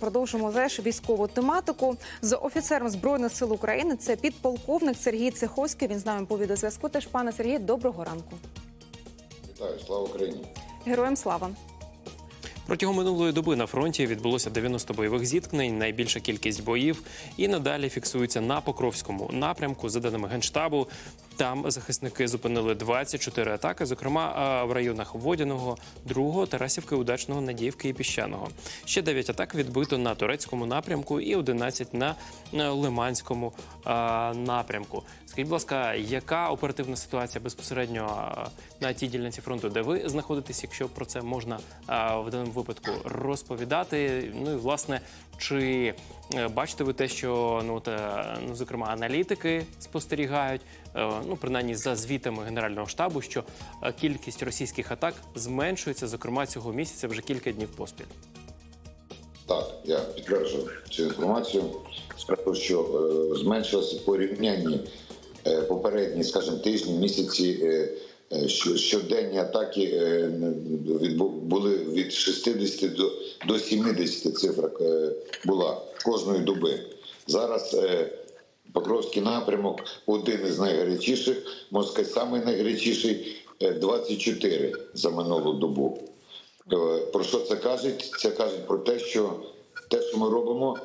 Продовжимо теж військову тематику з офіцером збройних сил України. Це підполковник Сергій Цеховський. Він з нами по відеозв'язку. Теж пане Сергій, доброго ранку. Вітаю, слава Україні. Героям слава. Протягом минулої доби на фронті відбулося 90 бойових зіткнень, найбільша кількість боїв, і надалі фіксується на Покровському напрямку. За даними генштабу, там захисники зупинили 24 атаки, зокрема в районах Водяного, Другого, Тарасівки, Удачного, Надіївки і Піщаного. Ще 9 атак відбито на турецькому напрямку і 11 на е, Лиманському напрямку. Скажіть, будь ласка, яка оперативна ситуація безпосередньо на тій ділянці фронту, де ви знаходитесь, якщо про це можна в даному випадку розповідати? Ну і власне, чи е, бачите ви те, що ну е, ну зокрема аналітики спостерігають, е, ну принаймні за звітами Генерального штабу, що е, кількість російських атак зменшується, зокрема цього місяця вже кілька днів поспіль. Так, я підтверджую цю інформацію. Справді, що е, зменшилося порівнянні е, попередні, скажімо, тижні, місяці. Е, щоденні атаки е, були від 60 до, до 70 цифра е, була кожної доби. Зараз е, Покровський напрямок один із найгарячіших, сказати, самий найгарячіший е, 24 за минулу добу. Е, Про що це кажуть? Це кажуть про те, що те, що ми робимо,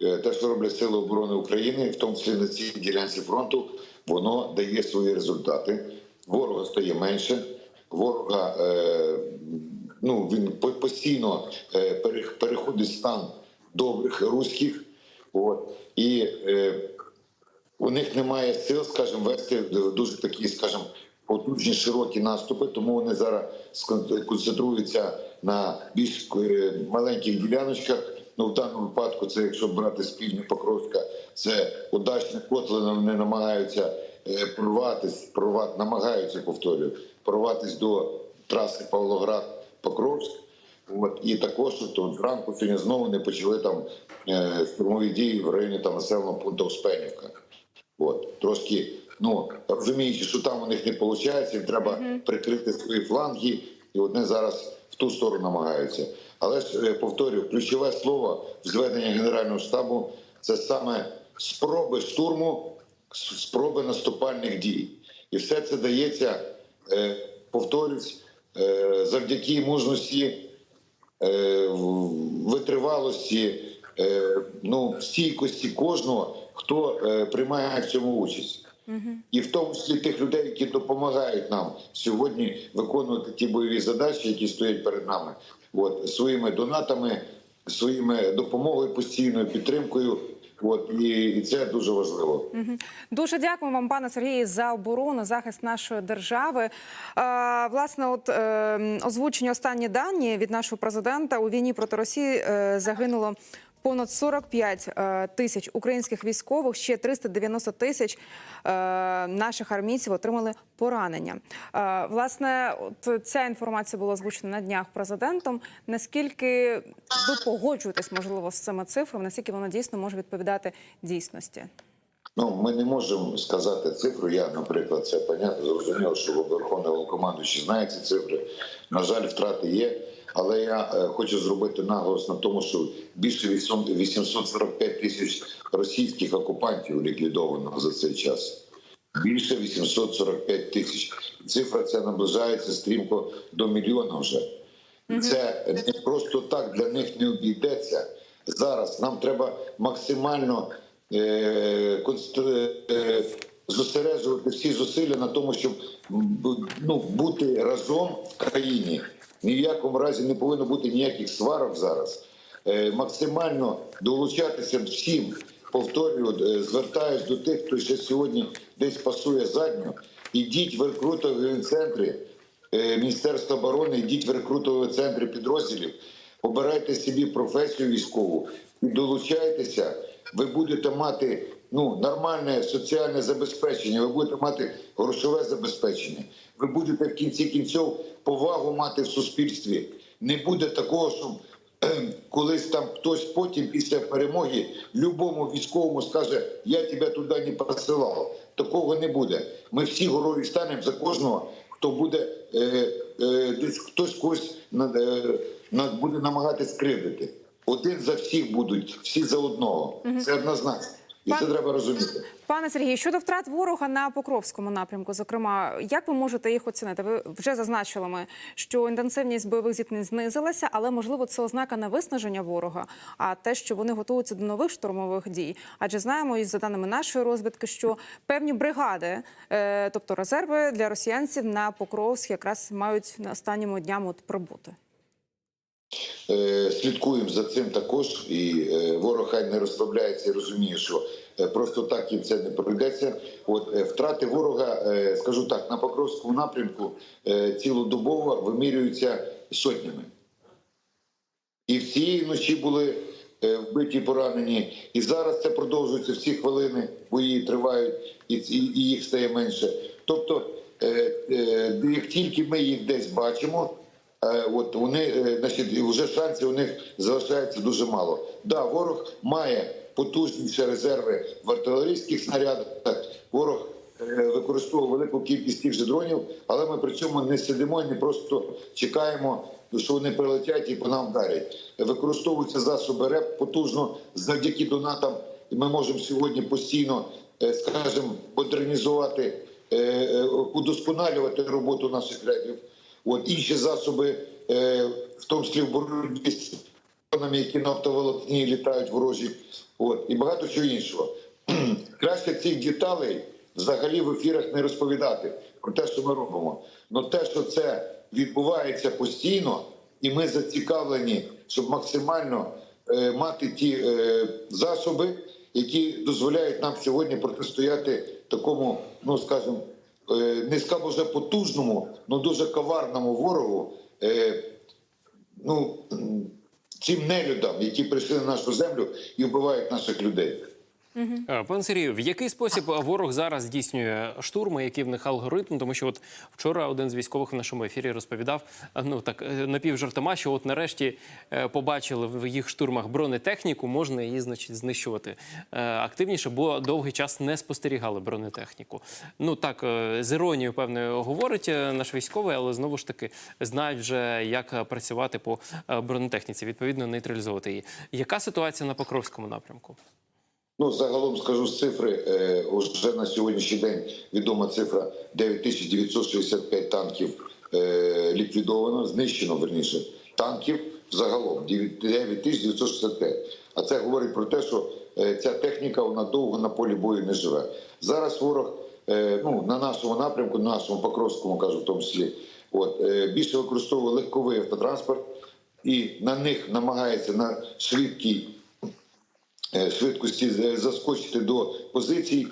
е, те, що роблять Сили оборони України, в тому числі на цій ділянці фронту, воно дає свої результати. Ворога стає менше, ворога е, ну, він постійно е, переходить стан добрих руських. От, і е, у них немає сил, скажімо, вести дуже такі, скажімо, потужні широкі наступи, тому вони зараз концентруються на більш маленьких діляночках. Ну, в даному випадку, це якщо брати півдня Покровська, це удачне котлини, вони намагаються е, прорватись, намагаються, повторюю, прорватись до траси Павлоград-Покровськ. От і також то зранку сьогодні знову не почали там е, штурмові дії в районі там населеного пункту Успенівка. От трошки, ну розуміючи, що там у них не виходить, їм треба прикрити свої фланги, і вони зараз в ту сторону намагаються. Але ж е, повторюю, ключове слово в зведенні Генерального штабу це саме спроби штурму, спроби наступальних дій. І все це дається, е, повторюсь, е, завдяки мужності е, витривалості, ну, стійкості кожного, хто приймає в цьому участь. І в тому числі тих людей, які допомагають нам сьогодні виконувати ті бойові задачі, які стоять перед нами, от своїми донатами, своїми допомогою, постійною підтримкою. От і, і це дуже важливо. Дуже дякую вам, пане Сергію, за оборону, захист нашої держави. Е, власне, от е, озвучені останні дані від нашого президента у війні проти Росії е, загинуло. Понад 45 е, тисяч українських військових, ще 390 тисяч е, наших армійців отримали поранення. Е, власне, от ця інформація була озвучена на днях президентом. Наскільки ви погоджуєтесь, можливо, з цими цифрами? Наскільки вона дійсно може відповідати дійсності? Ну, ми не можемо сказати цифру. Я, наприклад, це понятно, зрозуміло, що Верховний Головнокомандуючий знає ці цифри. На жаль, втрати є. Але я е, хочу зробити наголос на тому, що більше 800 845 тисяч російських окупантів ліквідовано за цей час. Більше 845 тисяч. Цифра ця наближається стрімко до мільйона вже. Це не просто так для них не обійдеться. Зараз нам треба максимально е, констр- е, зосереджувати всі зусилля на тому, щоб ну, бути разом в країні. Ні в якому разі не повинно бути ніяких сварок зараз. Е, максимально долучатися всім. Повторюю, е, звертаюсь до тих, хто ще сьогодні десь пасує задню. Ідіть в рекрутові центри е, Міністерства оборони, йдіть в рекрутові центри підрозділів, обирайте собі професію військову і долучайтеся. Ви будете мати ну, нормальне соціальне забезпечення, ви будете мати грошове забезпечення. Ви будете в кінці кінців повагу мати в суспільстві. Не буде такого, щоб колись там хтось потім після перемоги любому військовому скаже: Я тебе туди не посилав. Такого не буде. Ми всі горові станемо за кожного, хто буде е, е, хтось когось над- е, над- буде намагатись кривдити. один за всіх будуть, всі за одного. Це однозначно. І Пан- це треба розуміти. Пане Сергію, щодо втрат ворога на Покровському напрямку, зокрема, як ви можете їх оцінити? Ви вже зазначили ми, що інтенсивність бойових зіткнень знизилася, але можливо це ознака не виснаження ворога, а те, що вони готуються до нових штурмових дій. Адже знаємо, і за даними нашої розвідки, що певні бригади, е, тобто резерви для росіянців на Покровськ, якраз мають на останніми днями от прибути. Е, Слідкуємо за цим також, і е, ворог хай не розслабляється і розуміє, що е, просто так їм це не пройдеться. От втрати ворога, скажу так, на Покровському напрямку цілодобово вимірюються сотнями. І всі ночі були вбиті, поранені. І зараз це продовжується всі хвилини, бої тривають, і, їх стає менше. Тобто, як тільки ми їх десь бачимо, от вони е, значить, вже шансів у них залишається дуже мало. Да, ворог має потужніші резерви в артилерійських снарядах. Ворог е, використовує велику кількість тих же дронів, але ми при цьому не сидимо не просто чекаємо, що вони прилетять і по нам вдарять. Використовуються засоби РЕП потужно завдяки донатам. Ми можемо сьогодні постійно, е, скажімо, модернізувати, е, е, удосконалювати роботу наших репів. От інші засоби, е, в тому числі в боротьбі з дронами, які на автоволокні літають ворожі, от і багато чого іншого. Краще цих деталей взагалі в ефірах не розповідати про те, що ми робимо. Но те, що це відбувається постійно, і ми зацікавлені, щоб максимально е, мати ті е, засоби, які дозволяють нам сьогодні протистояти такому, ну скажімо, не скажу вже потужному, але дуже коварному ворогу. Е, ну, цим нелюдам, які прийшли на нашу землю і вбивають наших людей. Е, Пане Сергію, в який спосіб ворог зараз здійснює штурми, який в них алгоритм? Тому що от вчора один з військових в нашому ефірі розповідав, е, ну так е, напівжартома, що от нарешті побачили в їх штурмах бронетехніку, можна її, значить, знищувати активніше, бо довгий час не спостерігали бронетехніку. Ну так з іронією певною говорить наш військовий, але знову ж таки знають вже, як працювати по бронетехніці, відповідно нейтралізувати її. Яка ситуація на Покровському напрямку? Ну, загалом скажу з цифри. Е, уже на сьогоднішній день відома цифра 9965 танків е, ліквідовано, знищено верніше танків загалом 9965. А це говорить про те, що е, ця техніка вона довго на полі бою не живе. Зараз ворог е, ну, на нашому напрямку, на нашому Покровському, кажу, в тому числі, от е, більше використовує легковий автотранспорт і на них намагається на швидкій швидкості заскочити до позицій,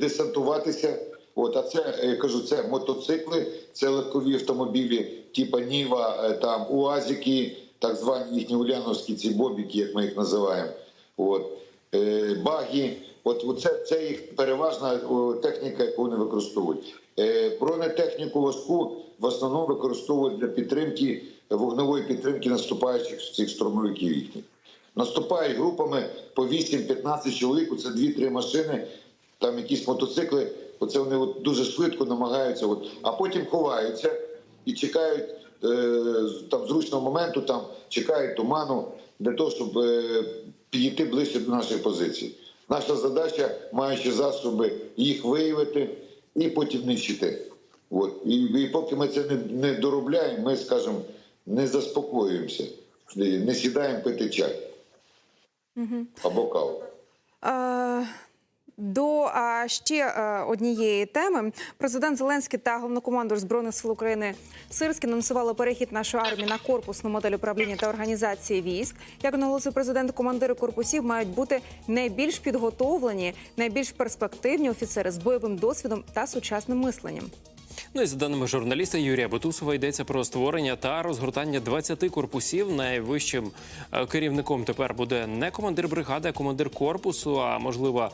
десантуватися. От, а це я кажу, це мотоцикли, це легкові автомобілі, типа Ніва, е, там УАЗики, так звані їхні Уляновські, ці бобіки, як ми їх називаємо. От, е, баги. От, це, це їх переважна техніка, яку вони використовують. Е, бронетехніку важку в основному використовують для підтримки вогневої підтримки наступаючих цих штурмовиків їхніх. Наступають групами по 8-15 чоловік. Це 2-3 машини, там якісь мотоцикли. Оце вони от дуже швидко намагаються, от, а потім ховаються і чекають е, там зручного моменту, там чекають туману для того, щоб е, підійти ближче до наших позицій. Наша задача, маючи засоби, їх виявити і потім нищити. От. І, і поки ми це не, не доробляємо, ми, скажімо, не заспокоюємося, не сідаємо пити чай або каву. Е, До а, ще е, однієї теми президент Зеленський та головнокомандур збройних сил України Сирський анонсували перехід нашої армії на корпусну модель управління та організації військ. Як наголосив президент, командири корпусів мають бути найбільш підготовлені, найбільш перспективні офіцери з бойовим досвідом та сучасним мисленням. Ну і за даними журналіста Юрія Бутусова, йдеться про створення та розгортання 20 корпусів. Найвищим е, керівником тепер буде не командир бригади, а командир корпусу. А можливо,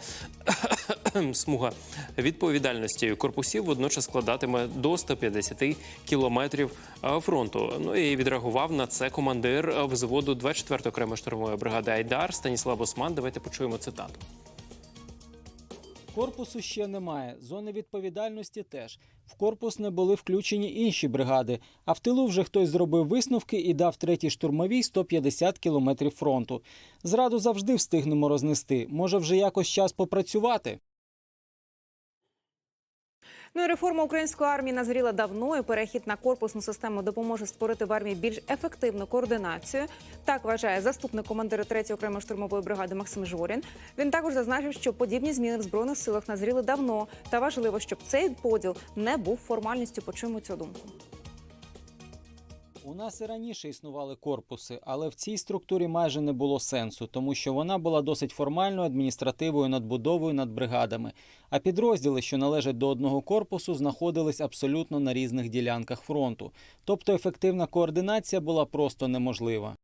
смуга відповідальності корпусів водночас складатиме до 150 кілометрів е, фронту. Ну і відреагував на це командир е, взводу 24-ї окремої штурмової бригади Айдар Станіслав Осман. Давайте почуємо цитату. Корпусу ще немає, зони відповідальності теж. В корпус не були включені інші бригади. А в тилу вже хтось зробив висновки і дав третій штурмовій 150 кілометрів фронту. Зраду завжди встигнемо рознести. Може, вже якось час попрацювати. Ну і реформа української армії назріла давно. і Перехід на корпусну систему допоможе створити в армії більш ефективну координацію. Так вважає заступник командира 3-ї окремої штурмової бригади Максим Жорін. Він також зазначив, що подібні зміни в збройних силах назріли давно, та важливо, щоб цей поділ не був формальністю. Почуємо цю думку. У нас і раніше існували корпуси, але в цій структурі майже не було сенсу, тому що вона була досить формальною адміністративою надбудовою над бригадами. А підрозділи, що належать до одного корпусу, знаходились абсолютно на різних ділянках фронту. Тобто ефективна координація була просто неможлива.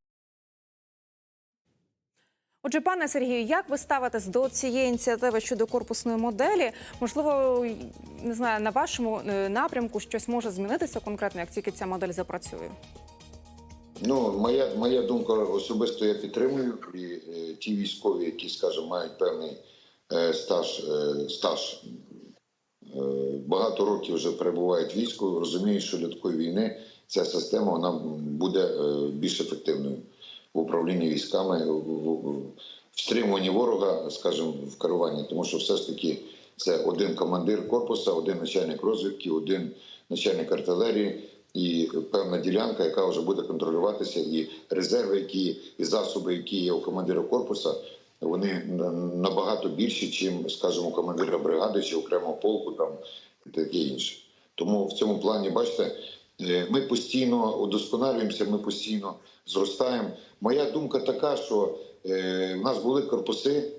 Отже, пане Сергію, як ви ставитесь до цієї ініціативи щодо корпусної моделі? Можливо, не знаю, на вашому е, напрямку щось може змінитися конкретно, як тільки ця модель запрацює? Ну, моя, моя думка особисто я підтримую. І е, ті військові, які, скажімо, мають певний е, стаж, е, стаж е, багато років вже перебувають в війську, розуміють, що для такої війни ця система вона буде е, більш ефективною в управлінні військами, в, стримуванні ворога, скажімо, в керуванні, тому що все ж таки це один командир корпуса, один начальник розвідки, один начальник артилерії і певна ділянка, яка вже буде контролюватися, і резерви, які і засоби, які є у командира корпуса, вони набагато більші, чим, скажімо, командира бригади чи окремого полку, там і таке інше. Тому в цьому плані, бачите, ми постійно удосконалюємося, ми постійно зростаємо. Моя думка така, що е, в нас були корпуси,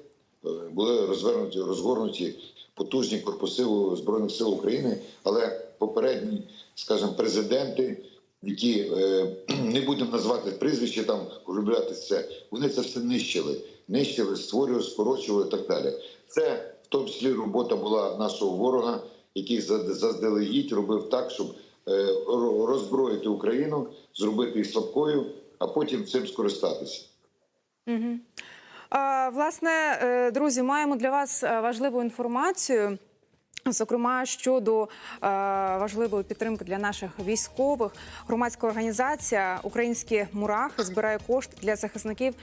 е, були розвернуті, розгорнуті потужні корпуси у Збройних сил України, але попередні, скажімо, президенти, які е, не будемо назвати прізвища, там улюбляти це, вони це все нищили, нищили, створювали, скорочували і так далі. Це в тому числі робота була нашого ворога, який заздалегідь робив так, щоб е, роззброїти Україну, зробити її слабкою, а потім цим скористатися. Угу. Власне, е, друзі, маємо для вас е, важливу інформацію. Зокрема, щодо е, важливої підтримки для наших військових, громадська організація Українські мурахи збирає кошти для захисників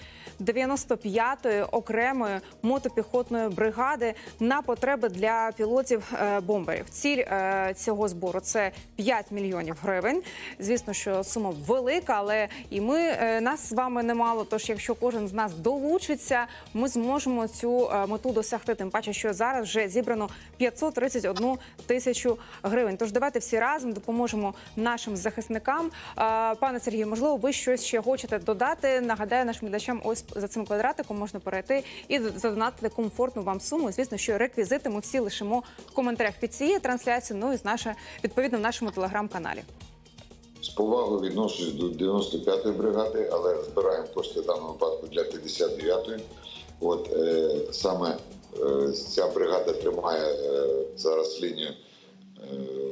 95-ї окремої мотопіхотної бригади на потреби для пілотів е, бомберів. Ціль е, цього збору це 5 мільйонів гривень. Звісно, що сума велика, але і ми е, нас з вами немало. Тож, якщо кожен з нас долучиться, ми зможемо цю е, мету досягти. Тим паче, що зараз вже зібрано 531 тисячу гривень. Тож давайте всі разом допоможемо нашим захисникам. Пане Сергію, можливо, ви щось ще хочете додати. Нагадаю нашим глядачам, ось за цим квадратиком можна перейти і задонатити комфортну вам суму. Звісно, що реквізити ми всі лишимо в коментарях під цією трансляцією. Ну і з наше відповідно в нашому телеграм-каналі. З повагою відношусь до 95-ї бригади, але збираємо кошти в даному випадку для 59-ї. От е, саме ця бригада тримає е, зараз лінію е,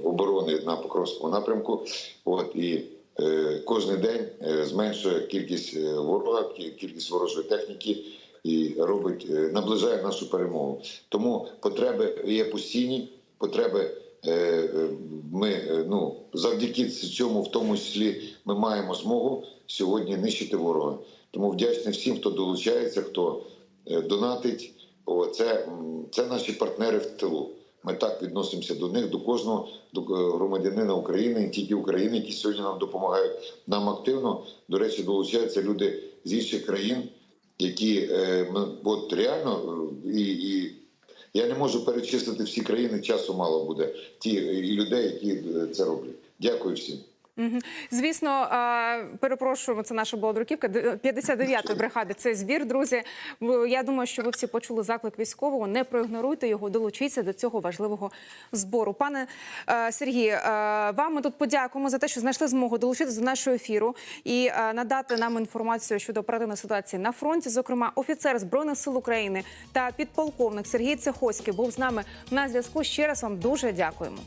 оборони на Покровському напрямку. От і е, кожен день е, зменшує кількість е, ворога, кількість ворожої техніки і робить, е, наближає нашу перемогу. Тому потреби є постійні, потреби. е, е, Ми е, ну завдяки цьому, в тому числі, ми маємо змогу сьогодні нищити ворога. Тому вдячний всім, хто долучається, хто е, донатить. О, це, наші партнери в тилу. Ми так відносимося до них, до кожного до е, громадянина України, не тільки України, які сьогодні нам допомагають. Нам активно, до речі, долучаються люди з інших країн, які е, ми- от реально е, і, і я не можу перечислити всі країни, часу мало буде. Ті і людей, які це роблять. Дякую всім. Звісно, перепрошуємо, це наша була друківка 59-ї бригади. Це збір, друзі. Я думаю, що ви всі почули заклик військового. Не проігноруйте його, долучіться до цього важливого збору. Пане е, Сергію, е, вам ми тут подякуємо за те, що знайшли змогу долучитися до нашого ефіру і е, надати нам інформацію щодо оперативної ситуації на фронті. Зокрема, офіцер збройних сил України та підполковник Сергій Цехоський був з нами на зв'язку. Ще раз вам дуже дякуємо.